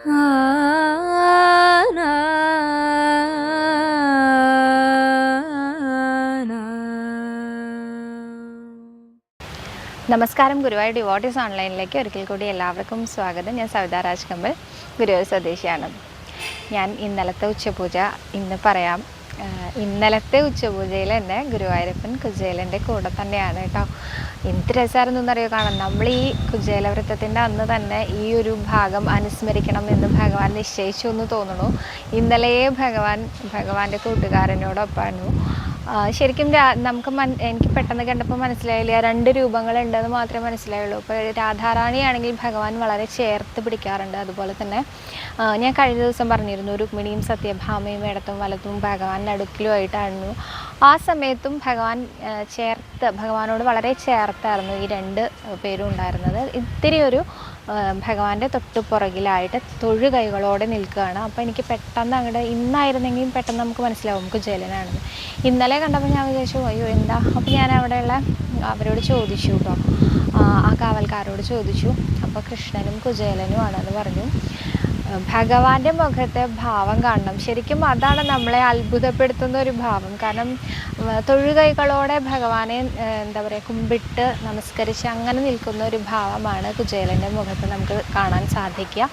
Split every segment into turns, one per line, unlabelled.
നമസ്കാരം ഗുരുവായൂർ ഡിവോട്ടീസ് ഓൺലൈനിലേക്ക് ഒരിക്കൽ കൂടി എല്ലാവർക്കും സ്വാഗതം. ഞാൻ സവിത രാജ്കമ്പൽ ഗുരുവായൂർ സ്വദേശിയാണ്. ഞാൻ ഇന്നലത്തെ ഉച്ചപൂജ ഇന്ന് പറയാം. ഇന്നലത്തെ ഉച്ചപൂജയിൽ തന്നെ ഗുരുവായൂരപ്പൻ കുജേലന്റെ കൂടെ തന്നെയാണ് കേട്ടോ. എന്ത് രസമായിരുന്നു എന്നറിയോ കാണാം നമ്മൾ ഈ കുജേലവൃത്തത്തിന്റെ അന്ന് തന്നെ ഈ ഒരു ഭാഗം അനുസ്മരിക്കണം എന്ന് ഭഗവാൻ നിശ്ചയിച്ചു എന്ന് തോന്നുന്നു. ഇന്നലെയെ ഭഗവാൻ ഭഗവാന്റെ കൂട്ടുകാരനോടൊപ്പമായിരുന്നു ശരിക്കും നമുക്ക് മൻ എനിക്ക് പെട്ടെന്ന് കണ്ടപ്പോൾ മനസ്സിലായില്ല രണ്ട് രൂപങ്ങളുണ്ടെന്ന് മാത്രമേ മനസ്സിലായുള്ളൂ. ഇപ്പോൾ രാധാറാണിയാണെങ്കിൽ ഭഗവാൻ വളരെ ചേർത്ത് പിടിക്കാറുണ്ട്. അതുപോലെ തന്നെ ഞാൻ കഴിഞ്ഞ ദിവസം പറഞ്ഞിരുന്നു രുക്മിണിയും സത്യഭാമയും ഇടത്തും വലത്തും ഭഗവാൻ നടുക്കിലുമായിട്ടായിരുന്നു. ആ സമയത്തും ഭഗവാൻ ആ, ചേർത്ത് ഭഗവാനോട് വളരെ ചേർത്തായിരുന്നു ഈ രണ്ട് പേരും ഉണ്ടായിരുന്നത്. ഇത്തിരി ഒരു ഭഗവാന്റെ തൊട്ട് പുറകിലായിട്ട് തൊഴു കൈകളോടെ നിൽക്കുകയാണ്. അപ്പോൾ എനിക്ക് പെട്ടെന്ന് അങ്ങോട്ട് ഇന്നായിരുന്നെങ്കിൽ പെട്ടെന്ന് നമുക്ക് മനസ്സിലാവും നമുക്ക് ജലനാണെന്ന്. ഇന്നലെ കണ്ടപ്പോൾ ഞാൻ വിചാരിച്ചു അയ്യോ എന്താ? അപ്പോൾ ഞാൻ അവിടെയുള്ള അവരോട് ചോദിച്ചു കേട്ടോ ആ, കാവൽക്കാരോട് ചോദിച്ചു. അപ്പോൾ കൃഷ്ണനും കുചേലനുമാണെന്ന് പറഞ്ഞു. ഭഗവാന്റെ മുഖത്തെ ഭാവം കാണണം. ശരിക്കും അതാണ് നമ്മളെ അത്ഭുതപ്പെടുത്തുന്ന ഒരു ഭാവം. കാരണം തൊഴുകൈകളോടെ ഭഗവാനെ എന്താ പറയുക കുമ്പിട്ട് നമസ്കരിച്ച് അങ്ങനെ നിൽക്കുന്ന ഒരു ഭാവമാണ് കുചേലന്റെ മുഖത്ത് നമുക്ക് കാണാൻ സാധിക്കുക.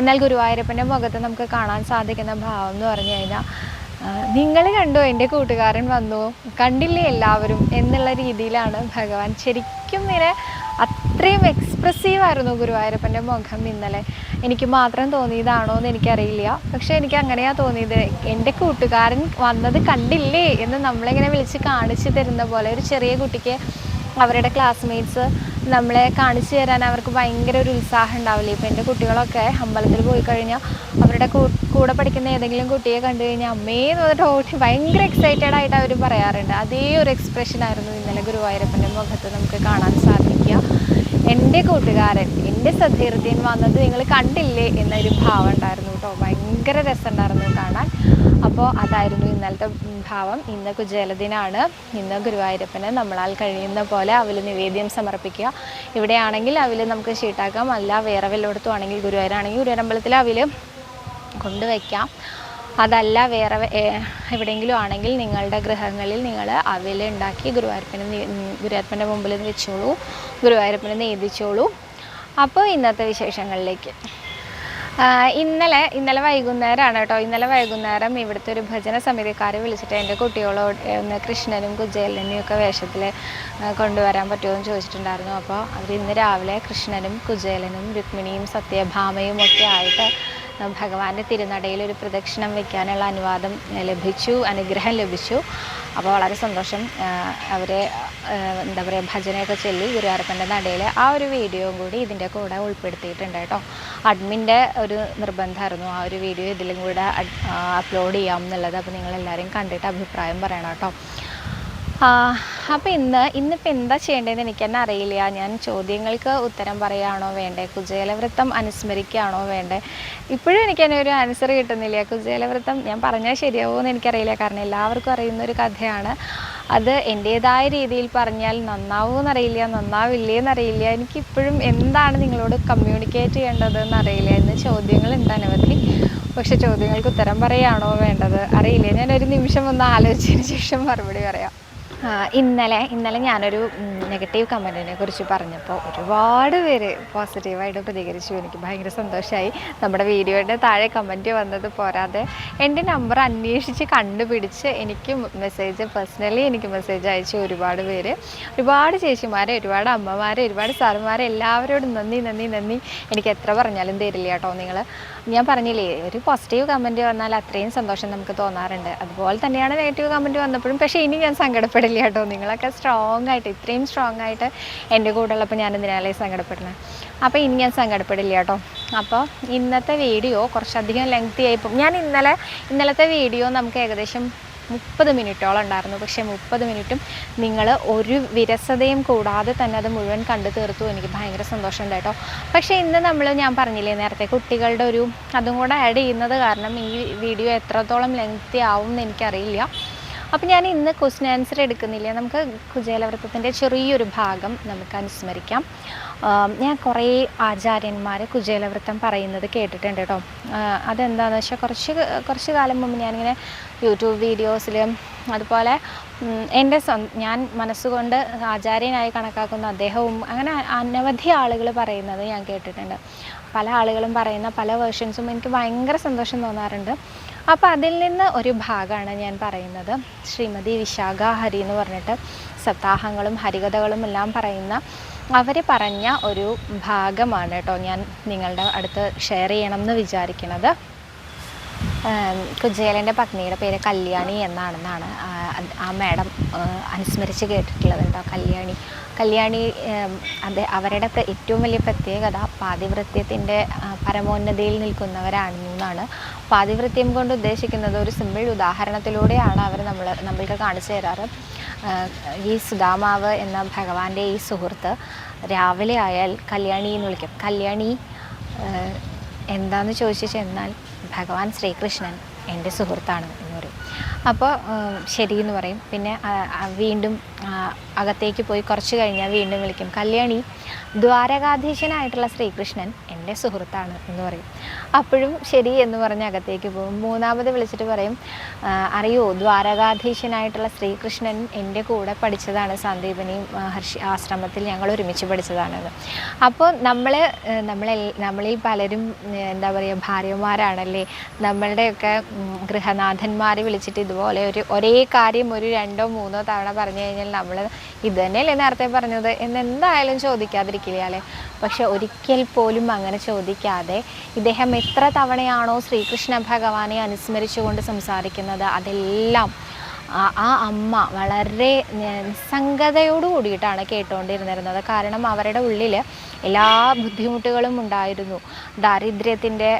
എന്നാൽ ഗുരുവായൂരപ്പന്റെ മുഖത്ത് നമുക്ക് കാണാൻ സാധിക്കുന്ന ഭാവം എന്ന് പറഞ്ഞു കഴിഞ്ഞാൽ നിങ്ങൾ കണ്ടു എന്റെ കൂട്ടുകാരൻ വന്നു. കണ്ടില്ലേ എല്ലാവരും? എന്നുള്ള രീതിയിലാണ് ഭഗവാൻ ശരിക്കും ഇങ്ങനെ അത്രയും എക്സ്പ്രസീവ് ആയിരുന്നു ഗുരുവായൂരപ്പന്റെ മുഖം ഇന്നലെ. എനിക്ക് മാത്രം തോന്നിയതാണോ എന്ന് എനിക്കറിയില്ല. പക്ഷെ എനിക്ക് അങ്ങനെയാ തോന്നിയത്. എന്റെ കൂട്ടുകാരൻ വന്നത് കണ്ടില്ലേ എന്ന് നമ്മളിങ്ങനെ വിളിച്ച് കാണിച്ചു തരുന്ന പോലെ ഒരു ചെറിയ കുട്ടിക്ക് അവരുടെ ക്ലാസ്മേറ്റ്സ് നമ്മളെ കാണിച്ചു തരാൻ അവർക്ക് ഭയങ്കര ഒരു ഉത്സാഹം ഉണ്ടാവില്ലേ. ഇപ്പം എന്റെ കുട്ടികളൊക്കെ അമ്പലത്തിൽ പോയി കഴിഞ്ഞാൽ അവരുടെ കൂടെ പഠിക്കുന്ന ഏതെങ്കിലും കുട്ടിയെ കണ്ടു കഴിഞ്ഞാൽ അമ്മേന്ന് പറഞ്ഞിട്ട് ഓടി ഭയങ്കര എക്സൈറ്റഡ് ആയിട്ട് അവർ പറയാറുണ്ട്. അതേ ഒരു എക്സ്പ്രഷൻ ആയിരുന്നു ഇന്നലെ ഗുരുവായൂരപ്പന്റെ മുഖത്ത് നമുക്ക് കാണാൻ സാധിക്കുക. എന്റെ കൂട്ടുകാരൻ എന്റെ സതീർത്ഥ്യൻ വന്നത് നിങ്ങൾ കണ്ടില്ലേ എന്നൊരു ഭാവം ഉണ്ടായിരുന്നു കേട്ടോ. ഭയങ്കര രസമുണ്ടായിരുന്നു കാണാൻ. അപ്പോൾ അതായിരുന്നു ഇന്നലത്തെ ഭാവം. ഇന്ന് ജലദിനാണ് ഇന്ന് ഗുരുവായൂരപ്പന് നമ്മളാൽ കഴിയുന്ന പോലെ അവൽ നിവേദ്യം സമർപ്പിക്കുക. ഇവിടെയാണെങ്കിൽ അവൽ നമുക്ക് ഷീട്ടാക്കാം. അല്ല വേറെ വല്ലയിടത്തും ആണെങ്കിൽ ഗുരുവായൂരാണെങ്കിൽ ഗുരുവായൂരമ്പലത്തിൽ അവൽ കൊണ്ടുവയ്ക്കാം. അതല്ല വേറെ എവിടെയെങ്കിലും ആണെങ്കിൽ നിങ്ങളുടെ ഗൃഹങ്ങളിൽ നിങ്ങൾ അവിൽ ഉണ്ടാക്കി ഗുരുവായൂരപ്പന് ഗുരുവായൂരപ്പന്റെ മുമ്പിൽ വെച്ചോളൂ. ഗുരുവായൂരപ്പന് നെയ്തിച്ചോളൂ. അപ്പോൾ ഇന്നത്തെ വിശേഷങ്ങളിലേക്ക്. ഇന്നലെ ഇന്നലെ വൈകുന്നേരമാണ് കേട്ടോ. ഇന്നലെ വൈകുന്നേരം ഇവിടുത്തെ ഒരു ഭജന സമിതിക്കാരെ വിളിച്ചിട്ട് എന്റെ കുട്ടികളോട് ഒന്ന് കൃഷ്ണനും കുജേലനും ഒക്കെ വേഷത്തിൽ കൊണ്ടുവരാൻ പറ്റുമോ എന്ന് ചോദിച്ചിട്ടുണ്ടായിരുന്നു. അപ്പോൾ അവർ ഇന്ന് രാവിലെ കൃഷ്ണനും കുജേലനും രുക്മിണിയും സത്യഭാമയും ഒക്കെ ആയിട്ട് ഭഗവാന്റെ തിരുനടയിൽ ഒരു പ്രദക്ഷിണം വെക്കാനുള്ള അനുവാദം ലഭിച്ചു അനുഗ്രഹം ലഭിച്ചു. അപ്പോൾ വളരെ സന്തോഷം അവരെ എന്താ പറയുക ഭജനയൊക്കെ ചൊല്ലി ഗുരുവായൂരപ്പന്റെ നടയിൽ ആ ഒരു വീഡിയോ കൂടി ഇതിന്റെ കൂടെ ഉൾപ്പെടുത്തിയിട്ടുണ്ട് കേട്ടോ. അഡ്മിന്റെ ഒരു നിർബന്ധമായിരുന്നു ആ ഒരു വീഡിയോ ഇതിലും കൂടെ അപ്ലോഡ് ചെയ്യാം എന്നുള്ളത്. അപ്പോൾ നിങ്ങളെല്ലാവരും കണ്ടിട്ട് അഭിപ്രായം പറയണം കേട്ടോ. അപ്പോൾ ഇന്ന് ഇന്നിപ്പോൾ എന്താ ചെയ്യേണ്ടതെന്ന് എനിക്ക് തന്നെ അറിയില്ല. ഞാൻ ചോദ്യങ്ങൾക്ക് ഉത്തരം പറയുകയാണോ വേണ്ടേ? കുചേലവൃത്തം അനുസ്മരിക്കുകയാണോ വേണ്ടേ? ഇപ്പോഴും എനിക്ക് തന്നെ ഒരു ആൻസർ കിട്ടുന്നില്ല. കുചേലവൃത്തം ഞാൻ പറഞ്ഞാൽ ശരിയാവുമോ എന്ന് എനിക്കറിയില്ല. കാരണം എല്ലാവർക്കും അറിയുന്ന ഒരു കഥയാണ്. അത് എന്റേതായ രീതിയിൽ പറഞ്ഞാൽ നന്നാവുമെന്നറിയില്ല നന്നാവില്ലേന്നറിയില്ല എനിക്കിപ്പോഴും എന്താണ് നിങ്ങളോട് കമ്മ്യൂണിക്കേറ്റ് ചെയ്യേണ്ടത് എന്നറിയില്ല എന്ന് ചോദ്യങ്ങളുണ്ട് അനവധി. പക്ഷെ ചോദ്യങ്ങൾക്ക് ഉത്തരം പറയുകയാണോ വേണ്ടത് അറിയില്ല. ഞാനൊരു നിമിഷം ഒന്ന് ആലോചിച്ചതിന് ശേഷം മറുപടി പറയാം. ഇന്നലെ ഇന്നലെ ഞാനൊരു നെഗറ്റീവ് കമന്റിനെ കുറിച്ച് പറഞ്ഞപ്പോൾ ഒരുപാട് പേര് പോസിറ്റീവായിട്ട് പ്രതികരിച്ചു. എനിക്ക് ഭയങ്കര സന്തോഷമായി നമ്മുടെ വീഡിയോയുടെ താഴെ കമന്റ് വന്നത് പോരാതെ എന്റെ നമ്പർ അന്വേഷിച്ച് കണ്ടുപിടിച്ച് എനിക്ക് മെസ്സേജ് പേഴ്സണലി എനിക്ക് മെസ്സേജ് അയച്ച ഒരുപാട് പേര്. ഒരുപാട് ചേച്ചിമാരെ ഒരുപാട് അമ്മമാരെ ഒരുപാട് സാറുമാരെ എല്ലാവരോടും നന്ദി നന്ദി നന്ദി. എനിക്ക് എത്ര പറഞ്ഞാലും തരില്ല കേട്ടോ നിങ്ങൾ ഞാൻ പറഞ്ഞില്ലേ ഒരു പോസിറ്റീവ് കമന്റ് വന്നാൽ അത്രയും സന്തോഷം നമുക്ക് തോന്നാറുണ്ട്. അതുപോലെ തന്നെയാണ് നെഗറ്റീവ് കമന്റ് വന്നപ്പോഴും. പക്ഷേ ഇനി ഞാൻ സങ്കടപ്പെടില്ല. കേട്ടോ നിങ്ങളൊക്കെ സ്ട്രോങ് ആയിട്ട് ഇത്രയും സ്ട്രോങ് ആയിട്ട് എന്റെ കൂടെ ഉള്ളപ്പോൾ ഞാൻ എന്തിനാലേ സങ്കടപ്പെടുന്നത് അപ്പോൾ ഇനി ഞാൻ സങ്കടപ്പെടില്ല കേട്ടോ അപ്പോൾ ഇന്നത്തെ വീഡിയോ കുറച്ചധികം ലെങ്തി ആയിപ്പോൾ ഞാൻ ഇന്നലെ ഇന്നലത്തെ വീഡിയോ നമുക്ക് ഏകദേശം മുപ്പത് മിനിറ്റോളം ഉണ്ടായിരുന്നു. പക്ഷേ മുപ്പത് മിനിറ്റും നിങ്ങൾ ഒരു വിരസതയും കൂടാതെ തന്നെ അത് മുഴുവൻ കണ്ടു തീർത്തു. എനിക്ക് ഭയങ്കര സന്തോഷമുണ്ട് കേട്ടോ പക്ഷേ ഇന്ന് നമ്മൾ ഞാൻ പറഞ്ഞില്ലേ നേരത്തെ കുട്ടികളുടെ ഒരു അതും കൂടെ ആഡ് ചെയ്യുന്നത് കാരണം ഈ വീഡിയോ എത്രത്തോളം ലെങ്തി ആവും എന്ന് എനിക്കറിയില്ല. അപ്പോൾ ഞാൻ ഇന്ന് ക്വസ്റ്റ്യൻ ആൻസർ എടുക്കുന്നില്ല? നമുക്ക് കുചേലവൃത്തത്തിന്റെ ചെറിയൊരു ഭാഗം നമുക്ക് അനുസ്മരിക്കാം. ഞാൻ കുറേ ആചാര്യന്മാർ കുചേലവൃത്തം പറയുന്നത് കേട്ടിട്ടുണ്ട് കേട്ടോ. അതെന്താണെന്ന് വെച്ചാൽ കുറച്ച് കുറച്ച് കാലം മുമ്പ് ഞാനിങ്ങനെ യൂട്യൂബ് വീഡിയോസിലും അതുപോലെ എന്റെ ഞാൻ മനസ്സുകൊണ്ട് ആചാര്യനായി കണക്കാക്കുന്ന അദ്ദേഹവും അങ്ങനെ അനവധി ആളുകൾ പറയുന്നത് ഞാൻ കേട്ടിട്ടുണ്ട്. പല ആളുകളും പറയുന്ന പല വേർഷൻസും എനിക്ക് ഭയങ്കര സന്തോഷം തോന്നാറുണ്ട്. അപ്പോൾ അതിൽ നിന്ന് ഒരു ഭാഗമാണ് ഞാൻ പറയുന്നത്. ശ്രീമതി വിശാഖ ഹരി എന്ന് പറഞ്ഞിട്ട് സപ്താഹങ്ങളും ഹരികഥകളും എല്ലാം പറയുന്ന അവർ പറഞ്ഞ ഒരു ഭാഗമാണ് കേട്ടോ ഞാൻ നിങ്ങളുടെ അടുത്ത് ഷെയർ ചെയ്യണം എന്ന് വിചാരിക്കുന്നത് ആം, കുചേലന്റെ പത്നിയുടെ പേര് കല്യാണി എന്നാണെന്നാണ് ആ, മാഡം അനുസ്മരിച്ച് കേട്ടിട്ടുള്ളത് കേട്ടോ. കല്യാണി കല്യാണി അത് അവരുടെ ഏറ്റവും വലിയ പ്രത്യേകത പാതിവൃത്യത്തിന്റെ പരമോന്നതിയിൽ നിൽക്കുന്നവരാണെന്നു നിൽക്കുന്നവരാണെന്നാണ് പാതിവൃത്യം കൊണ്ട് ഉദ്ദേശിക്കുന്നത് ഒരു സിമ്പിൾ ഉദാഹരണത്തിലൂടെയാണ് അവർ നമ്മൾ നമ്മൾക്ക് കാണിച്ചു തരാറ്. ഈ സുദാമാവ് എന്ന ഭഗവാന്റെ ഈ സുഹൃത്ത് രാവിലെ ആയാൽ കല്യാണി എന്ന് വിളിക്കും. കല്യാണി എന്താന്ന് ചോദിച്ചു ചെന്നാൽ ഭഗവാൻ ശ്രീകൃഷ്ണൻ എന്റെ സുഹൃത്താണ് എന്ന് പറയും. അപ്പോൾ ശരി എന്ന് പറയും. പിന്നെ വീണ്ടും അകത്തേക്ക് പോയി കുറച്ച് കഴിഞ്ഞാൽ വീണ്ടും വിളിക്കും. കല്യാണി ദ്വാരകാധീശനായിട്ടുള്ള ശ്രീകൃഷ്ണൻ എന്റെ സുഹൃത്താണ് എന്ന് പറയും. അപ്പോഴും ശരി എന്ന് പറഞ്ഞ് അകത്തേക്ക് പോകും. മൂന്നാമത് വിളിച്ചിട്ട് പറയും "ആ, അറിയോ ദ്വാരകാധീശനായിട്ടുള്ള ശ്രീകൃഷ്ണൻ എന്റെ കൂടെ പഠിച്ചതാണ് സന്ദീപനിയും ഹർഷി ആശ്രമത്തിൽ ഞങ്ങൾ ഒരുമിച്ച് പഠിച്ചതാണെന്ന്. അപ്പോൾ നമ്മൾ നമ്മളെ നമ്മളിൽ പലരും എന്താ പറയുക ഭാര്യമാരാണല്ലേ? നമ്മളുടെയൊക്കെ ഗൃഹനാഥന്മാരെ വിളിച്ചിട്ട് ഇതുപോലെ ഒരു ഒരേ കാര്യം ഒരു രണ്ടോ മൂന്നോ തവണ പറഞ്ഞു കഴിഞ്ഞാൽ നമ്മൾ ഇത് തന്നെയല്ലേ നേരത്തെ പറഞ്ഞത്? എന്നെന്തായാലും ചോദിക്കാതിരിക്കില്ല അല്ലേ പക്ഷെ ഒരിക്കൽ പോലും അങ്ങനെ ചോദിക്കാതെ ഇദ്ദേഹം എത്ര തവണയാണോ ശ്രീകൃഷ്ണ ഭഗവാനെ അനുസ്മരിച്ചുകൊണ്ട് സംസാരിക്കുന്നത് അതെല്ലാം ആ- അമ്മ വളരെ നിസ്സംഗതയോട് കൂടിയിട്ടാണ് കേട്ടുകൊണ്ടിരുന്നിരുന്നത് കാരണം അവരുടെ ഉള്ളിൽ എല്ലാ ബുദ്ധിമുട്ടുകളും ഉണ്ടായിരുന്നു. ദാരിദ്ര്യത്തിന്റെ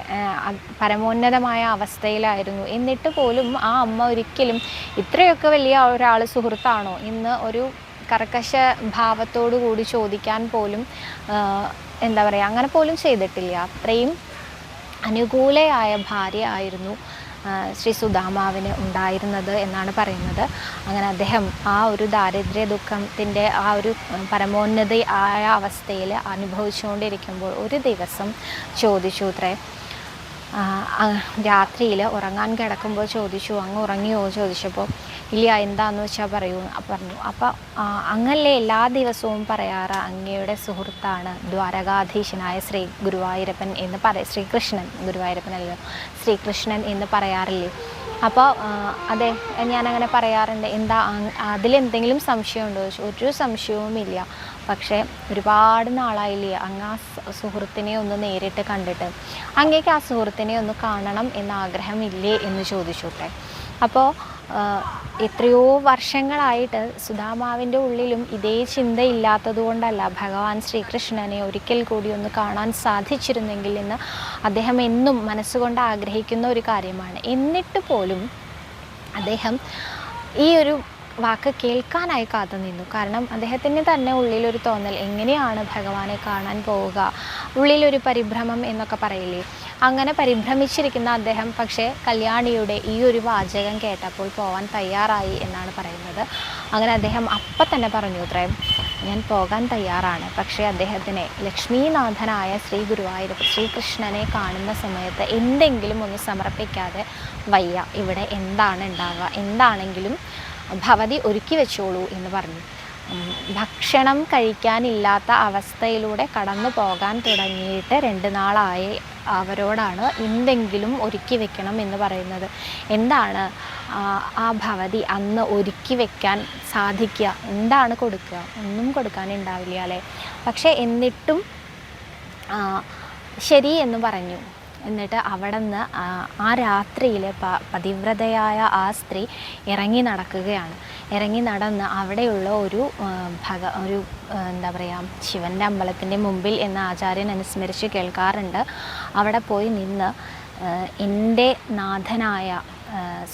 പരമോന്നതമായ അവസ്ഥയിലായിരുന്നു. എന്നിട്ട് പോലും ആ അമ്മ ഒരിക്കലും ഇത്രയൊക്കെ വലിയ ഒരാൾ സുഹൃത്താണോ ഇന്ന് ഒരു കർക്കശ ഭാവത്തോടു കൂടി ചോദിക്കാൻ പോലും എന്താ പറയുക അങ്ങനെ പോലും ചെയ്തിട്ടില്ല. അത്രയും അനുകൂലയായ ഭാര്യ ആയിരുന്നു ശ്രീ സുധാമാവിന് ഉണ്ടായിരുന്നത് എന്നാണ് പറയുന്നത്. അങ്ങനെ അദ്ദേഹം ആ ഒരു ദാരിദ്ര്യ ദുഃഖത്തിന്റെ ആ ഒരു പരമോന്നത ആയ അവസ്ഥയിൽ അനുഭവിച്ചുകൊണ്ടിരിക്കുമ്പോൾ ഒരു ദിവസം ചോദിച്ചു രാത്രിയിൽ ഉറങ്ങാൻ കിടക്കുമ്പോൾ ചോദിച്ചു അങ്ങ് ഉറങ്ങിയോ ചോദിച്ചപ്പോൾ ഇല്ല എന്താന്ന് വെച്ചാൽ പറയൂ പറഞ്ഞു. അപ്പം അങ്ങല്ലേ എല്ലാ ദിവസവും പറയാറ് അങ്ങയുടെ സുഹൃത്താണ് ദ്വാരകാധീശനായ ശ്രീ ഗുരുവായൂരപ്പൻ എന്ന് പറ ശ്രീകൃഷ്ണൻ ഗുരുവായൂരപ്പനല്ലോ ശ്രീകൃഷ്ണൻ എന്ന് പറയാറില്ലേ? അപ്പോൾ അതെ ഞാനങ്ങനെ പറയാറുണ്ട്. എന്താ അതിലെന്തെങ്കിലും സംശയമുണ്ടോ? ചോദിച്ചു ഒരു സംശയവുമില്ല. പക്ഷേ ഒരുപാട് നാളായില്ലേ അങ്ങ് ആ സുഹൃത്തിനെ ഒന്ന് നേരിട്ട് കണ്ടിട്ട്. അങ്ങേക്ക് ആ സുഹൃത്തിനെ ഒന്ന് കാണണം എന്ന ആഗ്രഹമില്ലേ എന്ന് ചോദിച്ചോട്ടെ. അപ്പോൾ എത്രയോ വർഷങ്ങളായിട്ട് സുധാമാവിന്റെ ഉള്ളിലും ഇതേ ചിന്ത ഇല്ലാത്തത് കൊണ്ടല്ല ഭഗവാൻ ശ്രീകൃഷ്ണനെ ഒരിക്കൽ കൂടി ഒന്ന് കാണാൻ സാധിച്ചിരുന്നെങ്കിൽ എന്ന് അദ്ദേഹം എന്നും മനസ്സുകൊണ്ട് ആഗ്രഹിക്കുന്ന ഒരു കാര്യമാണ്. എന്നിട്ട് പോലും അദ്ദേഹം ഈ ഒരു വാക്ക് കേൾക്കാനായി കാത്തു നിന്നു കാരണം അദ്ദേഹത്തിന് തന്നെ ഉള്ളിലൊരു തോന്നൽ എങ്ങനെയാണ് ഭഗവാനെ കാണാൻ പോവുക? ഉള്ളിലൊരു പരിഭ്രമം എന്നൊക്കെ പറയില്ലേ? അങ്ങനെ പരിഭ്രമിച്ചിരിക്കുന്ന അദ്ദേഹം പക്ഷേ കല്യാണിയുടെ ഈ ഒരു വാചകം കേട്ടപ്പോൾ പോവാൻ തയ്യാറായി എന്നാണ് പറയുന്നത്. അങ്ങനെ അദ്ദേഹം അപ്പം തന്നെ പറഞ്ഞു അത്രയും ഞാൻ പോകാൻ തയ്യാറാണ്. പക്ഷേ അദ്ദേഹത്തിനെ ലക്ഷ്മീനാഥനായ ശ്രീ ഗുരുവായൂരപ്പ ശ്രീകൃഷ്ണനെ കാണുന്ന സമയത്ത് എന്തെങ്കിലും ഒന്ന് സമർപ്പിക്കാതെ വയ്യ. ഇവിടെ എന്താണ് ഉണ്ടാവുക? എന്താണെങ്കിലും ഭവതി ഒരുക്കി വെച്ചോളൂ എന്ന് പറഞ്ഞു. ഭക്ഷണം കഴിക്കാനില്ലാത്ത അവസ്ഥയിലൂടെ കടന്നു പോകാൻ തുടങ്ങിയിട്ട് രണ്ട് നാളായി അവരോടാണ് എന്തെങ്കിലും ഒരുക്കി വെക്കണം എന്ന് പറയുന്നത്. എന്താണ് ആ, ഭവതി അന്ന് ഒരുക്കി വെക്കാൻ സാധിക്കുക? എന്താണ് കൊടുക്കുക? ഒന്നും കൊടുക്കാനുണ്ടാവില്ല അല്ലേ? പക്ഷേ എന്നിട്ടും ശരി എന്ന് പറഞ്ഞു. എന്നിട്ട് അവിടെ നിന്ന് ആ രാത്രിയിൽ പ പതിവ്രതയായ ആ സ്ത്രീ ഇറങ്ങി നടക്കുകയാണ്. ഇറങ്ങി നടന്ന് അവിടെയുള്ള ഒരു ഭഗ ഒരു എന്താ പറയുക ശിവന്റെ അമ്പലത്തിന്റെ മുമ്പിൽ എന്ന ആചാര്യൻ അനുസ്മരിച്ച് കേൾക്കാറുണ്ട്. അവിടെ പോയി നിന്ന് എന്റെ നാഥനായ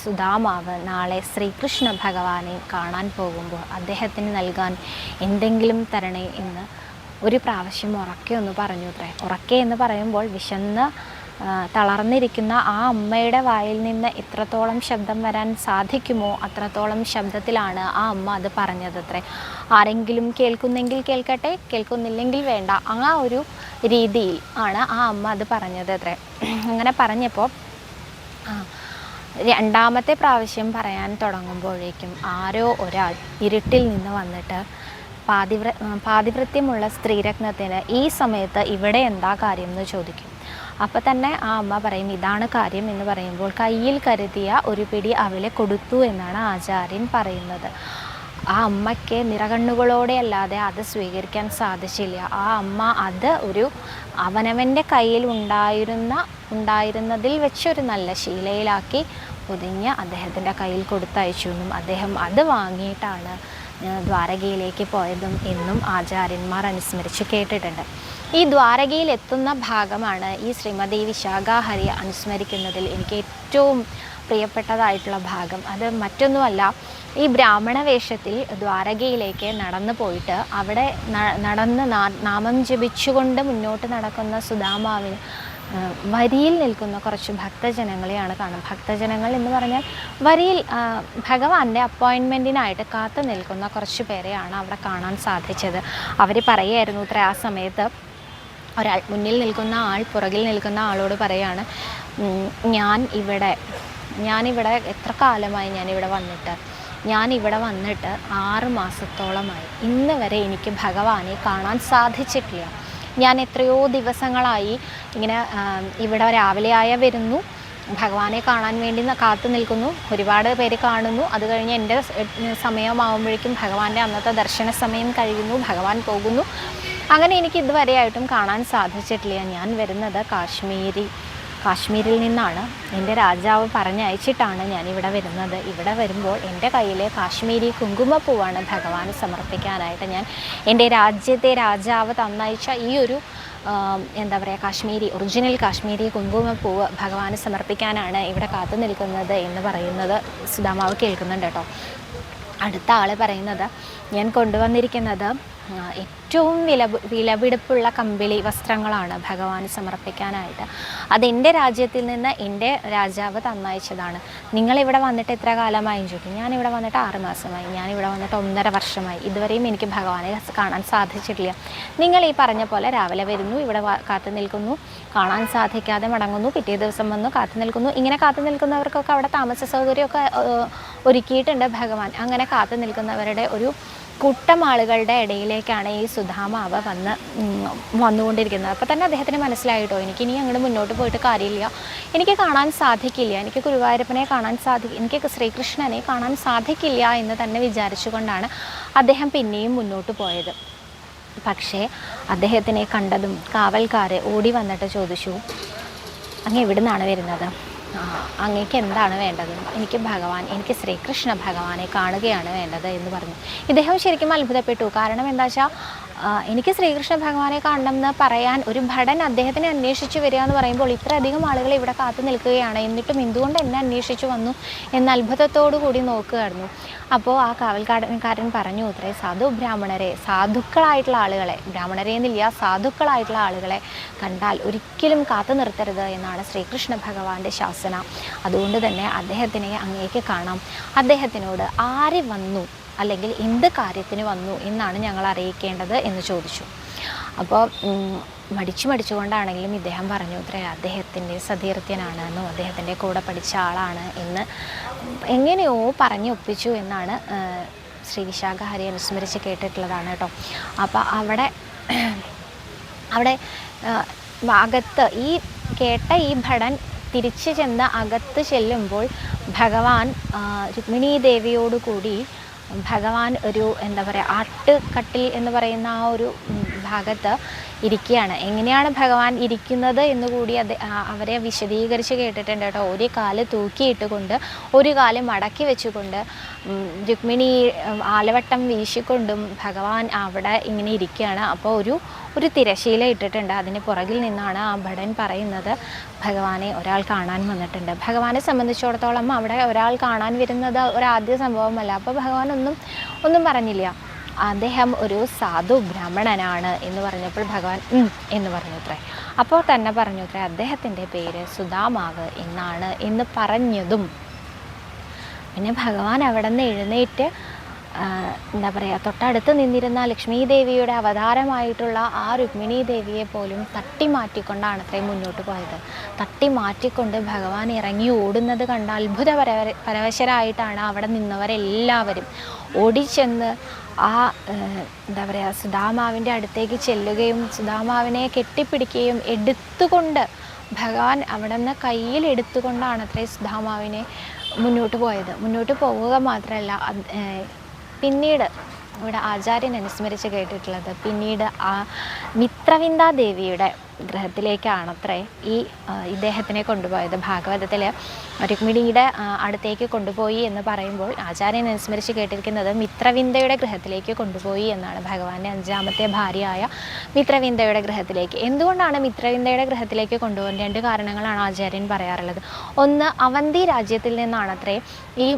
സുദാമാവ് നാളെ ശ്രീകൃഷ്ണ ഭഗവാനെ കാണാൻ പോകുമ്പോൾ അദ്ദേഹത്തിന് നൽകാൻ എന്തെങ്കിലും തരണേ എന്ന് ഒരു പ്രാവശ്യം ഉറക്കെ ഒന്ന് പറഞ്ഞു ഉറക്കെ എന്ന് പറയുമ്പോൾ വിശന്ന് തളർന്നിരിക്കുന്ന ആ അമ്മയുടെ വായിൽ നിന്ന് എത്രത്തോളം ശബ്ദം വരാൻ സാധിക്കുമോ? അത്രത്തോളം ശബ്ദത്തിലാണ് ആ അമ്മ അത് പറഞ്ഞതത്രേ. ആരെങ്കിലും കേൾക്കുന്നെങ്കിൽ കേൾക്കട്ടെ കേൾക്കുന്നില്ലെങ്കിൽ വേണ്ട. ആ ഒരു രീതിയിൽ ആണ് ആ അമ്മ അത് പറഞ്ഞത് അത്രേ അങ്ങനെ പറഞ്ഞപ്പോൾ രണ്ടാമത്തെ പ്രാവശ്യം പറയാൻ തുടങ്ങുമ്പോഴേക്കും ആരോ ഒരാൾ ഇരുട്ടിൽ നിന്ന് വന്നിട്ട് പാതിവ്ര പാതിവൃത്യമുള്ള സ്ത്രീരത്നത്തിന് ഈ സമയത്ത് ഇവിടെ എന്താ കാര്യം എന്ന് ചോദിക്കും. അപ്പോൾ തന്നെ ആ അമ്മ പറയും ഇതാണ് കാര്യം എന്ന് പറയുമ്പോൾ കയ്യിൽ കരുതിയ ഒരു പിടി അവലെ കൊടുത്തു എന്നാണ് ആചാര്യൻ പറയുന്നത്. ആ അമ്മയ്ക്ക് നിറകണ്ണുകളോടെ അല്ലാതെ അത് സ്വീകരിക്കാൻ സാധിച്ചില്ല. ആ അമ്മ അത് ഒരു അവനവന്റെ കയ്യിൽ ഉണ്ടായിരുന്ന ഉണ്ടായിരുന്നതിൽ വെച്ചൊരു നല്ല ശീലയിലാക്കി പൊതിഞ്ഞ് അദ്ദേഹത്തിന്റെ കയ്യിൽ കൊടുത്തയച്ചു എന്നും അദ്ദേഹം അത് വാങ്ങിയിട്ടാണ് ദ്വാരകയിലേക്ക് പോയതും എന്നും ആചാര്യന്മാർ അനുസ്മരിച്ച് കേട്ടിട്ടുണ്ട്. ഈ ദ്വാരകയിൽ എത്തുന്ന ഭാഗമാണ് ഈ ശ്രീമതി വിശാഖാഹരി അനുസ്മരിക്കുന്നതിൽ എനിക്ക് ഏറ്റവും പ്രിയപ്പെട്ടതായിട്ടുള്ള ഭാഗം. അത് മറ്റൊന്നുമല്ല ഈ ബ്രാഹ്മണ വേഷത്തിൽ ദ്വാരകയിലേക്ക് നടന്നു പോയിട്ട് അവിടെ നടന്ന് നാമം ജപിച്ചുകൊണ്ട് മുന്നോട്ട് നടക്കുന്ന സുധാമാവിന് വരിയിൽ നിൽക്കുന്ന കുറച്ച് ഭക്തജനങ്ങളെയാണ് കാണുന്നത്. ഭക്തജനങ്ങൾ എന്ന് പറഞ്ഞാൽ വരിയിൽ ഭഗവാന്റെ അപ്പോയിൻമെന്റിനായിട്ട് കാത്തു നിൽക്കുന്ന കുറച്ച് പേരെയാണ് അവിടെ കാണാൻ സാധിച്ചത്. അവർ പറയുമായിരുന്നു ഇത്ര ആ സമയത്ത് ഒരാൾ മുന്നിൽ നിൽക്കുന്ന ആൾ പുറകിൽ നിൽക്കുന്ന ആളോട് പറയാണ് "ഉം, ഞാൻ ഇവിടെ ഞാനിവിടെ എത്ര കാലമായി ഞാനിവിടെ വന്നിട്ട്? ഞാൻ ഇവിടെ വന്നിട്ട് ആറ് മാസത്തോളമായി. ഇന്ന് വരെ എനിക്ക് ഭഗവാനെ കാണാൻ സാധിച്ചിട്ടില്ല. ഞാൻ എത്രയോ ദിവസങ്ങളായി ഇങ്ങനെ ഇവിടെ രാവിലെ ആയ വരുന്നു. ഭഗവാനെ കാണാൻ വേണ്ടി കാത്തു നിൽക്കുന്നു. ഒരുപാട് പേര് കാണുന്നു. അത് കഴിഞ്ഞ് എന്റെ സമയമാകുമ്പോഴേക്കും ഭഗവാന്റെ അന്നത്തെ ദർശന സമയം കഴിയുന്നു. ഭഗവാൻ പോകുന്നു. അങ്ങനെ എനിക്ക് ഇതുവരെയായിട്ടും കാണാൻ സാധിച്ചിട്ടില്ല. ഞാൻ വരുന്നത് കാശ്മീരി കാശ്മീരിൽ നിന്നാണ്. എന്റെ രാജാവ് പറഞ്ഞയച്ചിട്ടാണ് ഞാൻ ഇവിടെ വരുന്നത്. ഇവിടെ വരുമ്പോൾ എന്റെ കയ്യിലെ കാശ്മീരി കുങ്കുമപ്പൂവാണ് ഭഗവാന് സമർപ്പിക്കാനായിട്ട് ഞാൻ എന്റെ രാജ്യത്തെ രാജാവ് തന്നയച്ച ഈ ഒരു എന്താ പറയുക കാശ്മീരി ഒറിജിനൽ കാശ്മീരി കുങ്കുമപ്പൂവ് ഭഗവാന് സമർപ്പിക്കാനാണ് ഇവിടെ കാത്തു നിൽക്കുന്നത് എന്ന് പറയുന്നത് സുധാമാവ് കേൾക്കുന്നുണ്ട് കേട്ടോ. അടുത്ത ആൾ പറയുന്നത് ഞാൻ കൊണ്ടുവന്നിരിക്കുന്നത് ഏറ്റവും വില വിലപിടിപ്പുള്ള കമ്പിളി വസ്ത്രങ്ങളാണ് ഭഗവാന് സമർപ്പിക്കാനായിട്ട്. അതെന്റെ രാജ്യത്തിൽ നിന്ന് എന്റെ രാജാവ് തന്നയച്ചതാണ്. നിങ്ങളിവിടെ വന്നിട്ട് എത്ര കാലമായി ചോദിക്കും ഞാനിവിടെ വന്നിട്ട് ആറ് മാസമായി. ഞാനിവിടെ വന്നിട്ട് ഒന്നര വർഷമായി. ഇതുവരെയും എനിക്ക് ഭഗവാനെ കാണാൻ സാധിച്ചിട്ടില്ല. നിങ്ങൾ ഈ പറഞ്ഞ പോലെ രാവിലെ വരുന്നു ഇവിടെ കാത്തു നിൽക്കുന്നു കാണാൻ സാധിക്കാതെ മടങ്ങുന്നു പിറ്റേ ദിവസം വന്നു കാത്തു നിൽക്കുന്നു. ഇങ്ങനെ കാത്തു നിൽക്കുന്നവർക്കൊക്കെ അവിടെ താമസ സൗകര്യമൊക്കെ ഒരുക്കിയിട്ടുണ്ട് ഭഗവാൻ. അങ്ങനെ കാത്തു നിൽക്കുന്നവരുടെ ഒരു കൂട്ടം ആളുകളുടെ ഇടയിലേക്കാണ് ഈ സുധാമാവ് വന്ന് വന്നുകൊണ്ടിരിക്കുന്നത്. അപ്പോൾ തന്നെ അദ്ദേഹത്തിന് മനസ്സിലായിട്ടോ എനിക്ക് ഇനി അങ്ങോട്ട് മുന്നോട്ട് പോയിട്ട് കാര്യമില്ല. എനിക്ക് കാണാൻ സാധിക്കില്ല. എനിക്ക് ഗുരുവായൂരപ്പനെ കാണാൻ സാധിക്കും എനിക്ക് ശ്രീകൃഷ്ണനെ കാണാൻ സാധിക്കില്ല എന്ന് തന്നെ വിചാരിച്ചുകൊണ്ടാണ് അദ്ദേഹം പിന്നെയും മുന്നോട്ട് പോയത്. പക്ഷേ അദ്ദേഹത്തിനെ കണ്ടതും കാവൽക്കാരെ ഓടി വന്നിട്ട് ചോദിച്ചു അങ്ങ് എവിടെ നിന്നാണ് വരുന്നത്? അങ്ങേക്ക് എന്താണ് വേണ്ടത്? എനിക്ക് ഭഗവാൻ എനിക്ക് ശ്രീകൃഷ്ണ ഭഗവാനെ കാണുകയാണ് വേണ്ടത് എന്ന് പറഞ്ഞു. ഇദ്ദേഹം ശരിക്കും അത്ഭുതപ്പെട്ടു. കാരണം എന്താ വെച്ചാൽ എനിക്ക് ശ്രീകൃഷ്ണ ഭഗവാനെ കാണണം എന്ന് പറയാൻ ഒരു ഭടൻ അദ്ദേഹത്തിനെ അന്വേഷിച്ച് വരിക എന്ന് പറയുമ്പോൾ ഇത്രയധികം ആളുകൾ ഇവിടെ കാത്തു നിൽക്കുകയാണ്. എന്നിട്ടും എന്തുകൊണ്ട് എന്നെ അന്വേഷിച്ചു വന്നു എന്ന അത്ഭുതത്തോടു കൂടി നോക്കുകയായിരുന്നു. അപ്പോൾ ആ കാവൽക്കാരൻ പറഞ്ഞു ഇത്രേ സാധു ബ്രാഹ്മണരെ സാധുക്കളായിട്ടുള്ള ആളുകളെ ബ്രാഹ്മണരെ എന്നില്ല സാധുക്കളായിട്ടുള്ള ആളുകളെ കണ്ടാൽ ഒരിക്കലും കാത്തു നിർത്തരുത് എന്നാണ് ശ്രീകൃഷ്ണ ഭഗവാന്റെ ശാസന. അതുകൊണ്ട് തന്നെ അദ്ദേഹത്തിനെ അങ്ങേക്ക് കാണാം. അദ്ദേഹത്തിനോട് ആര് വന്നു? അല്ലെങ്കിൽ എന്ത് കാര്യത്തിന് വന്നു എന്നാണ് ഞങ്ങൾ അറിയിക്കേണ്ടത് എന്ന് ചോദിച്ചു. അപ്പോൾ മടിച്ചു മടിച്ചുകൊണ്ടാണെങ്കിലും ഇദ്ദേഹം പറഞ്ഞു ഇത്രേ അദ്ദേഹത്തിന്റെ സതീർത്ഥ്യനാണ് എന്നും അദ്ദേഹത്തിന്റെ കൂടെ പഠിച്ച ആളാണ് എന്ന് എങ്ങനെയോ പറഞ്ഞു ഒപ്പിച്ചു എന്നാണ് ശ്രീ വിശാഖഹരി അനുസ്മരിച്ച് കേട്ടിട്ടുള്ളതാണ് കേട്ടോ. അപ്പോൾ അവിടെ അവിടെ അകത്ത് ഈ കേട്ട ഈ ഭടൻ തിരിച്ചു ചെന്ന് അകത്ത് ചെല്ലുമ്പോൾ ഭഗവാൻ രുക്മിണീ ദേവിയോട് കൂടി ഭഗവാൻ ഒരു എന്താ പറയുക ആട്ടുകട്ടിൽ എന്ന് പറയുന്ന ആ ഒരു ഭാഗത്ത് ഇരിക്കുകയാണ്. എങ്ങനെയാണ് ഭഗവാൻ ഇരിക്കുന്നത് എന്ന് കൂടി അത് അവരെ വിശദീകരിച്ച് കേട്ടിട്ടുണ്ട് കേട്ടോ. ഒരു കാൽ തൂക്കിയിട്ടുകൊണ്ട് ഒരു കാൽ മടക്കി വെച്ചുകൊണ്ട് രുക്മിണി ആലവട്ടം വീശിക്കൊണ്ടും ഭഗവാൻ അവിടെ ഇങ്ങനെ ഇരിക്കുകയാണ്. അപ്പോൾ ഒരു ഒരു തിരശീല ഇട്ടിട്ടുണ്ട്. അതിന് പുറകിൽ നിന്നാണ് ആ ഭടൻ പറയുന്നത് ഭഗവാനെ ഒരാൾ കാണാൻ വന്നിട്ടുണ്ട്. ഭഗവാനെ സംബന്ധിച്ചിടത്തോളം അവിടെ ഒരാൾ കാണാൻ വരുന്നത് ഒരാദ്യ സംഭവമല്ല. അപ്പോൾ ഭഗവാൻ ഒന്നും ഒന്നും പറഞ്ഞില്ല. അദ്ദേഹം ഒരു സാധു ബ്രാഹ്മണനാണ് എന്ന് പറഞ്ഞപ്പോൾ ഭഗവാൻ എന്ന് പറഞ്ഞു അത്രേ. അപ്പോൾ തന്നെ പറഞ്ഞു അത്രേ അദ്ദേഹത്തിന്റെ പേര് സുധാമാവ് എന്നാണ് എന്ന് പറഞ്ഞതും. പിന്നെ ഭഗവാൻ അവിടെ നിന്ന് എഴുന്നേറ്റ് എന്താ പറയുക തൊട്ടടുത്ത് നിന്നിരുന്ന ലക്ഷ്മി ദേവിയുടെ അവതാരമായിട്ടുള്ള ആ രുക്മിണി ദേവിയെ പോലും തട്ടി മാറ്റിക്കൊണ്ടാണ് അത്രയും മുന്നോട്ട് പോയത്. തട്ടി മാറ്റിക്കൊണ്ട് ഭഗവാൻ ഇറങ്ങി ഓടുന്നത് കണ്ട അത്ഭുത പരവ പരവശരായിട്ടാണ് അവിടെ നിന്നവരെല്ലാവരും ഓടിച്ചെന്ന് ആ എന്താ പറയുക സുധാമാവിന്റെ അടുത്തേക്ക് ചെല്ലുകയും സുധാമാവിനെ കെട്ടിപ്പിടിക്കുകയും എടുത്തുകൊണ്ട് ഭഗവാൻ അവിടെ നിന്ന് കയ്യിൽ എടുത്തുകൊണ്ടാണ് അത്രേ സുധാമാവിനെ മുന്നോട്ട് പോയത്. മുന്നോട്ട് പോവുക മാത്രമല്ല പിന്നീട് ഇവിടെ ആചാര്യൻ അനുസ്മരിച്ച് കേട്ടിട്ടുള്ളത് പിന്നീട് ആ മിത്രവിന്ദ ദേവിയുടെ ഗൃഹത്തിലേക്കാണത്രേ ഈ ഇദ്ദേഹത്തിനെ കൊണ്ടുപോയത്. ഭാഗവതത്തിൽ രുക്മിണിയുടെ അടുത്തേക്ക് കൊണ്ടുപോയി എന്ന് പറയുമ്പോൾ ആചാര്യൻ അനുസ്മരിച്ച് കേട്ടിരിക്കുന്നത് മിത്രവിന്ദയുടെ ഗ്രഹത്തിലേക്ക് കൊണ്ടുപോയി എന്നാണ് ഭഗവാന്റെ അഞ്ചാമത്തെ ഭാര്യയായ മിത്രവിന്ദയുടെ ഗ്രഹത്തിലേക്ക്. എന്തുകൊണ്ടാണ് മിത്രവിന്ദയുടെ ഗ്രഹത്തിലേക്ക് കൊണ്ടുപോകാൻ രണ്ട് കാരണങ്ങളാണ് ആചാര്യൻ പറയാറുള്ളത്. ഒന്ന് അവന്തി രാജ്യത്തിൽ നിന്നാണത്രേ ഈ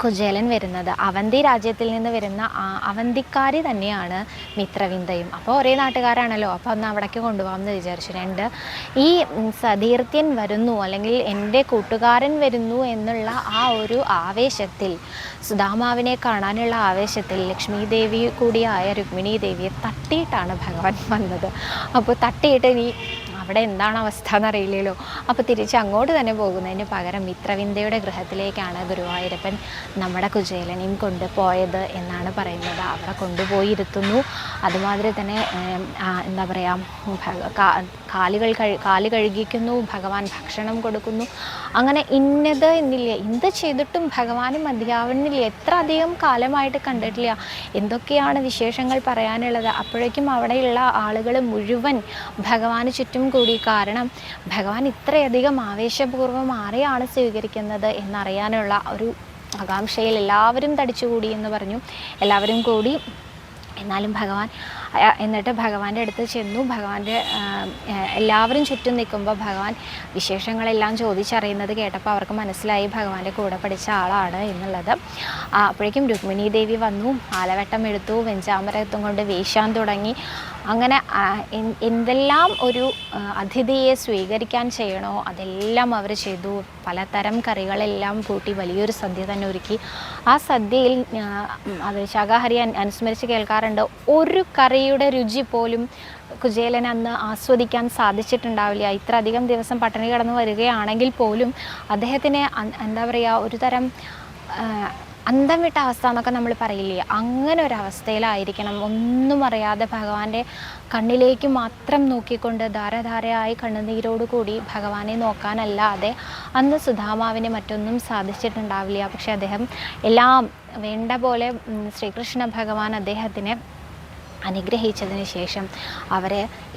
കുചേലൻ വരുന്നത്. അവന്തി രാജ്യത്തിൽ നിന്ന് വരുന്ന അവന്തിക്കാരി തന്നെയാണ് മിത്രവിന്ദയും. അപ്പോൾ ഒരേ നാട്ടുകാരാണല്ലോ. അപ്പോൾ ഒന്ന് അവിടേക്ക് കൊണ്ടുപോകാമെന്ന് വിചാരിച്ചു. രണ്ട് ഈ സതീർത്ഥ്യൻ വരുന്നു അല്ലെങ്കിൽ എന്റെ കൂട്ടുകാരൻ വരുന്നു എന്നുള്ള ആ ഒരു ആവേശത്തിൽ സുധാമാവിനെ കാണാനുള്ള ആവേശത്തിൽ ലക്ഷ്മി ദേവി കൂടിയായ രുക്മിണി ദേവിയെ തട്ടിയിട്ടാണ് ഭഗവാൻ വന്നത്. അപ്പോൾ തട്ടിയിട്ട് ഇനി അവിടെ എന്താണ് അവസ്ഥ എന്നറിയില്ലല്ലോ. അപ്പോൾ തിരിച്ച് അങ്ങോട്ട് തന്നെ പോകുന്നതിന് പകരം മിത്രവിന്ദയുടെ ഗൃഹത്തിലേക്കാണ് ഗുരുവായൂരപ്പൻ നമ്മുടെ കുചേലനെയും കൊണ്ടുപോയത് എന്നാണ് പറയുന്നത്. അവിടെ കൊണ്ടുപോയി ഇരുത്തുന്നു. അതുമാതിരി തന്നെ എന്താ പറയുക കാലുകൾ കഴി കാൽ കഴുകിക്കുന്നു ഭഗവാൻ ഭക്ഷണം കൊടുക്കുന്നു. അങ്ങനെ ഇന്നത് എന്നില്ല. എന്ത് ചെയ്തിട്ടും ഭഗവാനും മതിയാവുന്നില്ല എത്ര അധികം കാലമായിട്ട് കണ്ടിട്ടില്ല. എന്തൊക്കെയാണ് വിശേഷങ്ങൾ പറയാനുള്ളത്? അപ്പോഴേക്കും അവിടെയുള്ള ആളുകൾ മുഴുവൻ ഭഗവാന് ചുറ്റും കൂടി. കാരണം ഭഗവാൻ ഇത്രയധികം ആവേശപൂർവം ആരെയാണ് സ്വീകരിക്കുന്നത് എന്നറിയാനുള്ള ഒരു ആകാംക്ഷയിൽ എല്ലാവരും തടിച്ചുകൂടി എന്ന് പറഞ്ഞു. എല്ലാവരും കൂടി. എന്നാലും ഭഗവാൻ എന്നിട്ട് ഭഗവാന്റെ അടുത്ത് ചെന്നു. ഭഗവാന്റെ എല്ലാവരും ചുറ്റും നിൽക്കുമ്പോൾ ഭഗവാൻ വിശേഷങ്ങളെല്ലാം ചോദിച്ചറിയുന്നത് കേട്ടപ്പോൾ അവർക്ക് മനസ്സിലായി ഭഗവാന്റെ കൂടെ പഠിച്ച ആളാണ് എന്നുള്ളത്. അപ്പോഴേക്കും രുക്മിണി ദേവി വന്നു. ആലവട്ടം എടുത്തു. വെഞ്ചാമരത്തും കൊണ്ട് വീശാൻ തുടങ്ങി. അങ്ങനെ എന്തെല്ലാം ഒരു അതിഥിയെ സ്വീകരിക്കാൻ ചെയ്യണോ അതെല്ലാം അവർ ചെയ്തു. പലതരം കറികളെല്ലാം കൂട്ടി വലിയൊരു സദ്യ തന്നെ ഒരുക്കി. ആ സദ്യയിൽ അത് ശാഖാഹരി അനുസ്മരിച്ച് കേൾക്കാറുണ്ട്. ഒരു കറിയുടെ രുചി പോലും കുചേലൻ അന്ന് ആസ്വദിക്കാൻ സാധിച്ചിട്ടുണ്ടാവില്ല. ഇത്ര അധികം ദിവസം പട്ടിണി കടന്നു വരികയാണെങ്കിൽ പോലും അദ്ദേഹത്തിന് എന്താ പറയുക ഒരു തരം അന്തം വിട്ട അവസ്ഥ എന്നൊക്കെ നമ്മൾ പറയില്ലേ? അങ്ങനെ ഒരു അവസ്ഥയിലായിരിക്കണം. ഒന്നും അറിയാതെ ഭഗവാന്റെ കണ്ണിലേക്ക് മാത്രം നോക്കിക്കൊണ്ട് ധാരധാരയായി കണ്ണുനീരോട് കൂടി ഭഗവാനെ നോക്കാനല്ലാതെ അന്ന് സുധാമാവിന് മറ്റൊന്നും സാധിച്ചിട്ടുണ്ടാവില്ല. പക്ഷെ അദ്ദേഹം എല്ലാം വേണ്ട പോലെ ശ്രീകൃഷ്ണ ഭഗവാൻ അദ്ദേഹത്തിനെ അനുഗ്രഹിച്ചതിന് ശേഷം അവർ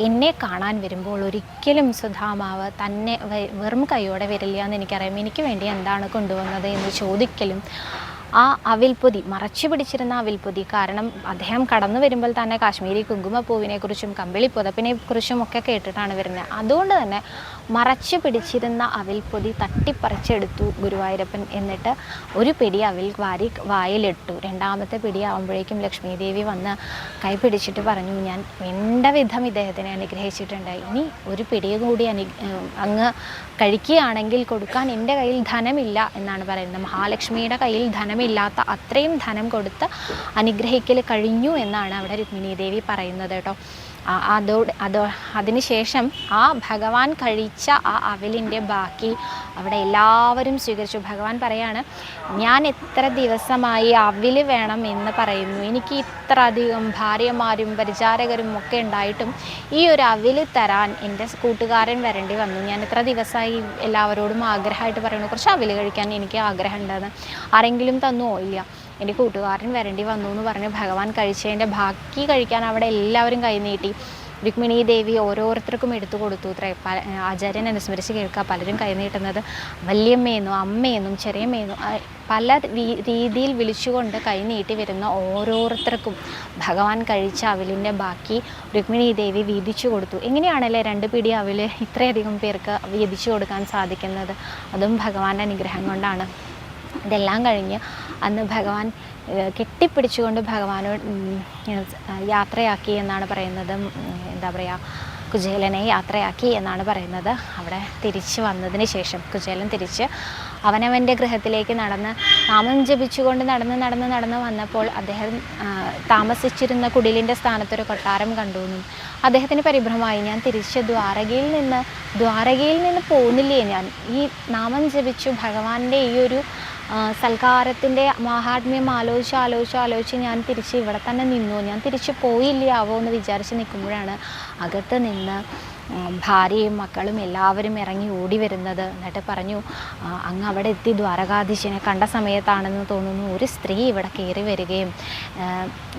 എന്നെ കാണാൻ വരുമ്പോൾ ഒരിക്കലും സുധാമാവ് തന്നെ വെറും കൈയോടെ വരില്ല എന്ന് എനിക്കറിയാം. എനിക്ക് വേണ്ടി എന്താണ് കൊണ്ടുവന്നത് എന്ന് ചോദിക്കലും ആ അവിൽപ്പൊതി മറച്ചു പിടിച്ചിരുന്ന അവിൽപ്പൊതി കാരണം അദ്ദേഹം കടന്നു വരുമ്പോൾ തന്നെ കാശ്മീരി കുങ്കുമപ്പൂവിനെ കുറിച്ചും കമ്പിളി പുതപ്പിനെ കുറിച്ചും ഒക്കെ കേട്ടിട്ടാണ് വരുന്നത്. അതുകൊണ്ട് തന്നെ മറച്ചു പിടിച്ചിരുന്ന അവിൽപ്പൊതി തട്ടിപ്പറിച്ചെടുത്തു ഗുരുവായൂരപ്പൻ എന്നിട്ട് ഒരു പിടി അവിൽ വാരി വായിലിട്ടു. രണ്ടാമത്തെ പിടി ആകുമ്പോഴേക്കും ലക്ഷ്മീദേവി വന്ന് കൈ പിടിച്ചിട്ട് പറഞ്ഞു ഞാൻ വേണ്ട വിധം ഇദ്ദേഹത്തിനെ അനുഗ്രഹിച്ചിട്ടുണ്ട്. ഇനി ഒരു പിടി കൂടി അനു അങ്ങ് കഴിക്കുകയാണെങ്കിൽ കൊടുക്കാൻ എന്റെ കയ്യിൽ ധനമില്ല എന്നാണ് പറയുന്നത്. മഹാലക്ഷ്മിയുടെ കയ്യിൽ ധനമില്ലാത്ത അത്രയും ധനം കൊടുത്ത് അനുഗ്രഹിക്കൽ കഴിഞ്ഞു എന്നാണ് അവിടെ രുക്മിണീദേവി പറയുന്നത് കേട്ടോ. അതോട് അതോ അതിനുശേഷം ആ ഭഗവാൻ കഴിച്ച ആ അവലിന്റെ ബാക്കി അവിടെ എല്ലാവരും സ്വീകരിച്ചു. ഭഗവാൻ പറയാണ് ഞാൻ എത്ര ദിവസമായി അവിൽ വേണം എന്ന് പറയുന്നു. എനിക്ക് ഇത്ര അധികം ഭാര്യമാരും പരിചാരകരും ഒക്കെ ഉണ്ടായിട്ടും ഈ ഒരു അവിൽ തരാൻ എന്റെ കൂട്ടുകാരൻ വരേണ്ടി വന്നു. ഞാൻ എത്ര ദിവസമായി എല്ലാവരോടും ആഗ്രഹമായിട്ട് പറയുന്നു. കുറച്ച് അവിൽ കഴിക്കാൻ എനിക്ക് ആഗ്രഹം ഉണ്ടെന്ന് ആരെങ്കിലും തന്നുവോ? ഇല്ല. എന്റെ കൂട്ടുകാരൻ വരേണ്ടി വന്നു എന്ന് പറഞ്ഞ് ഭഗവാൻ കഴിച്ചതിന്റെ ബാക്കി കഴിക്കാൻ അവിടെ എല്ലാവരും കൈനീട്ടി രുക്മിണി ദേവി ഓരോരുത്തർക്കും എടുത്തു കൊടുത്തു. ഇത്ര പല ആചാര്യൻ അനുസ്മരിച്ച് കേൾക്കുക. പലരും കൈനീട്ടുന്നത് വല്യമ്മയെന്നും അമ്മയെന്നും ചെറിയമ്മയെന്നും പല രീതിയിൽ വിളിച്ചുകൊണ്ട് കൈനീട്ടി വരുന്ന ഓരോരുത്തർക്കും ഭഗവാൻ കഴിച്ച അവിലിന്റെ ബാക്കി രുക്മിണി ദേവി വീതിച്ചു കൊടുത്തു. എങ്ങനെയാണല്ലേ രണ്ട് പിടി അവൽ ഇത്രയധികം പേർക്ക് വീതിച്ചു കൊടുക്കാൻ സാധിക്കുന്നത്? അതും ഭഗവാന്റെ അനുഗ്രഹം കൊണ്ടാണ്. ഇതെല്ലാം കഴിഞ്ഞ് അന്ന് ഭഗവാൻ കെട്ടിപ്പിടിച്ചുകൊണ്ട് ഭഗവാനോട് യാത്രയാക്കി എന്നാണ് പറയുന്നത്. എന്താ പറയുക കുചേലനെ യാത്രയാക്കി എന്നാണ് പറയുന്നത്. അവിടെ തിരിച്ചു വന്നതിന് ശേഷം കുചേലൻ തിരിച്ച് അവനവന്റെ ഗൃഹത്തിലേക്ക് നടന്ന് നാമം ജപിച്ചുകൊണ്ട് നടന്ന് നടന്ന് നടന്ന് വന്നപ്പോൾ അദ്ദേഹം താമസിച്ചിരുന്ന കുടിലിന്റെ സ്ഥാനത്തൊരു കൊട്ടാരം കണ്ടു. എന്നും അദ്ദേഹത്തിന് പരിഭ്രമമായി. ഞാൻ തിരിച്ച് ദ്വാരകയിൽ നിന്ന് ദ്വാരകയിൽ നിന്ന് പോകുന്നില്ലേ ഞാൻ? ഈ നാമം ജപിച്ചു ഭഗവാന്റെ ഈ ഒരു സൽക്കാരത്തിന്റെ മഹാത്മ്യം ആലോചിച്ച് ആലോചിച്ച് ആലോചിച്ച് ഞാൻ തിരിച്ച് ഇവിടെ തന്നെ നിന്നു. ഞാൻ തിരിച്ച് പോയില്ലാവോ എന്ന് വിചാരിച്ച് നിൽക്കുമ്പോഴാണ് അകത്ത് നിന്ന് ഭാര്യയും മക്കളും എല്ലാവരും ഇറങ്ങി ഓടി വരുന്നത് എന്നിട്ട് പറഞ്ഞു "ആ, അങ്ങ് അവിടെ എത്തി ദ്വാരകാധീശനെ കണ്ട സമയത്താണെന്ന് തോന്നുന്നു. ഒരു സ്ത്രീ ഇവിടെ കയറി വരികയും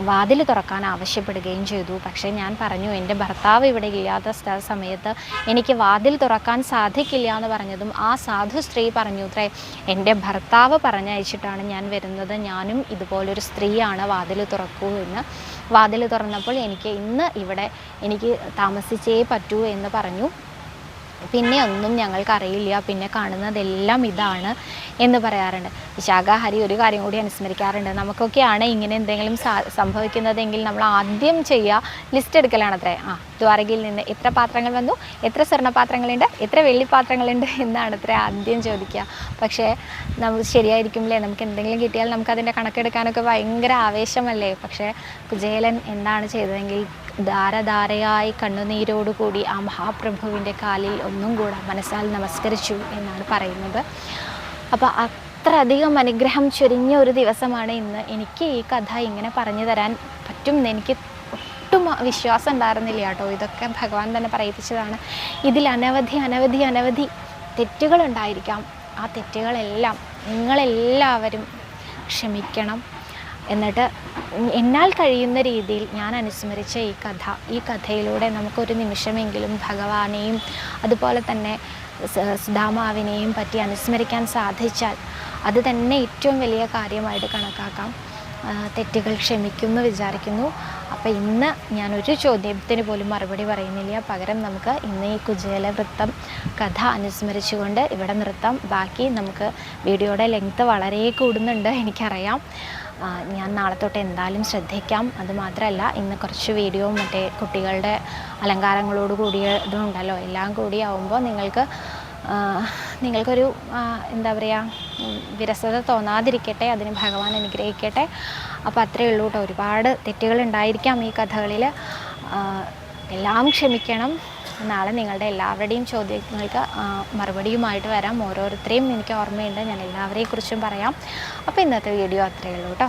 വാതിൽ തുറക്കാൻ ആവശ്യപ്പെടുകയും ചെയ്തു. പക്ഷേ ഞാൻ പറഞ്ഞു എന്റെ ഭർത്താവ് ഇവിടെ ഇല്ലാത്ത സമയത്ത് എനിക്ക് വാതിൽ തുറക്കാൻ സാധിക്കില്ല എന്ന് പറഞ്ഞതും ആ സാധു സ്ത്രീ പറഞ്ഞു അത്രേ എന്റെ ഭർത്താവ് പറഞ്ഞയച്ചിട്ടാണ് ഞാൻ വരുന്നത്. ഞാനും ഇതുപോലൊരു സ്ത്രീയാണ് വാതിൽ തുറക്കൂ എന്ന്. വാതിൽ തുറന്നപ്പോൾ എനിക്ക് ഇന്ന് ഇവിടെ എനിക്ക് താമസിച്ചേ പറ്റൂ എന്ന് പറഞ്ഞു. പിന്നെ ഒന്നും ഞങ്ങൾക്കറിയില്ല. പിന്നെ കാണുന്നതെല്ലാം ഇതാണ് എന്ന് പറയാറുണ്ട്. വിശാഖാഹരി ഒരു കാര്യം കൂടി അനുസ്മരിക്കാറുണ്ട്. നമുക്കൊക്കെയാണ് ഇങ്ങനെ എന്തെങ്കിലും സംഭവിക്കുന്നതെങ്കിൽ നമ്മൾ ആദ്യം ചെയ്യുക ലിസ്റ്റ് എടുക്കലാണത്രേ ആ ദ്വാരകയിൽ നിന്ന് എത്ര പാത്രങ്ങൾ വന്നു? എത്ര സ്വർണപാത്രങ്ങളുണ്ട് എത്ര വെള്ളിപ്പാത്രങ്ങളുണ്ട്? എന്നാണ് അത്ര ആദ്യം ചോദിക്കുക പക്ഷേ നമ്മൾ ശരിയായിരിക്കുമല്ലേ നമുക്ക് എന്തെങ്കിലും കിട്ടിയാൽ നമുക്കതിന്റെ കണക്കെടുക്കാനൊക്കെ ഭയങ്കര ആവേശമല്ലേ? പക്ഷേ കുചേലൻ എന്താണ് ചെയ്തതെങ്കിൽ ധാരധാരയായി കണ്ണുനീരോടുകൂടി ആ മഹാപ്രഭുവിന്റെ കാലിൽ ഒന്നും കൂടെ മനസ്സാൽ നമസ്കരിച്ചു എന്നാണ് പറയുന്നത്. അപ്പോൾ അത്രയധികം അനുഗ്രഹം ചൊരിഞ്ഞ ഒരു ദിവസമാണ് ഇന്ന്. എനിക്ക് ഈ കഥ ഇങ്ങനെ പറഞ്ഞു തരാൻ പറ്റും എനിക്ക് ഒട്ടും വിശ്വാസം ഉണ്ടായിരുന്നില്ല കേട്ടോ. ഇതൊക്കെ ഭഗവാൻ തന്നെ പറയിപ്പിച്ചതാണ്. ഇതിൽ അനവധി അനവധി അനവധി തെറ്റുകളുണ്ടായിരിക്കാം ആ തെറ്റുകളെല്ലാം നിങ്ങളെല്ലാവരും ക്ഷമിക്കണം. എന്നിട്ട് എന്നാൽ കഴിയുന്ന രീതിയിൽ ഞാൻ അനുസ്മരിച്ച ഈ കഥ ഈ കഥയിലൂടെ നമുക്കൊരു നിമിഷമെങ്കിലും ഭഗവാനെയും അതുപോലെ തന്നെ സുധാമാവിനെയും പറ്റി അനുസ്മരിക്കാൻ സാധിച്ചാൽ അത് തന്നെ ഏറ്റവും വലിയ കാര്യമായിട്ട് കണക്കാക്കാം. തെറ്റുകൾ ക്ഷമിക്കുമെന്ന് വിചാരിക്കുന്നു. അപ്പോൾ ഇന്ന് ഒരു ചോദ്യത്തിന് പോലും മറുപടി പറയുന്നില്ല. പകരം നമുക്ക് ഇന്ന് ഈ കുചേല വൃത്തം കഥ അനുസ്മരിച്ചുകൊണ്ട് ഇവിടെ നിർത്താം. ബാക്കി നമുക്ക് വീഡിയോയുടെ ലെങ്ത്ത് വളരെ കൂടുന്നുണ്ട് എനിക്കറിയാം. ഞാൻ നാളെ തൊട്ട് എന്തായാലും ശ്രദ്ധിക്കാം. അതുമാത്രമല്ല ഇന്ന് കുറച്ച് വീഡിയോ മറ്റേ കുട്ടികളുടെ അലങ്കാരങ്ങളോട് കൂടിയതുണ്ടല്ലോ എല്ലാം കൂടി ആവുമ്പോൾ നിങ്ങൾക്ക് നിങ്ങൾക്കൊരു എന്താ പറയുക വിരസത തോന്നാതിരിക്കട്ടെ അതിന് ഭഗവാൻ അനുഗ്രഹിക്കട്ടെ. അപ്പോൾ അത്രയേ ഉള്ളൂ കേട്ടോ ഒരുപാട് തെറ്റുകൾ ഉണ്ടായിരിക്കാം ഈ കഥകളിൽ എല്ലാം ക്ഷമിക്കണം. നാളെ നിങ്ങളുടെ എല്ലാവരുടെയും ചോദ്യങ്ങൾക്ക് മറുപടിയുമായിട്ട് വരാം. ഓരോരുത്തരെയും എനിക്ക് ഓർമ്മയുണ്ട്. ഞാൻ എല്ലാവരെയും കുറിച്ചും പറയാം. അപ്പോൾ ഇന്നത്തെ വീഡിയോ അത്രയേ ഉള്ളൂ കേട്ടോ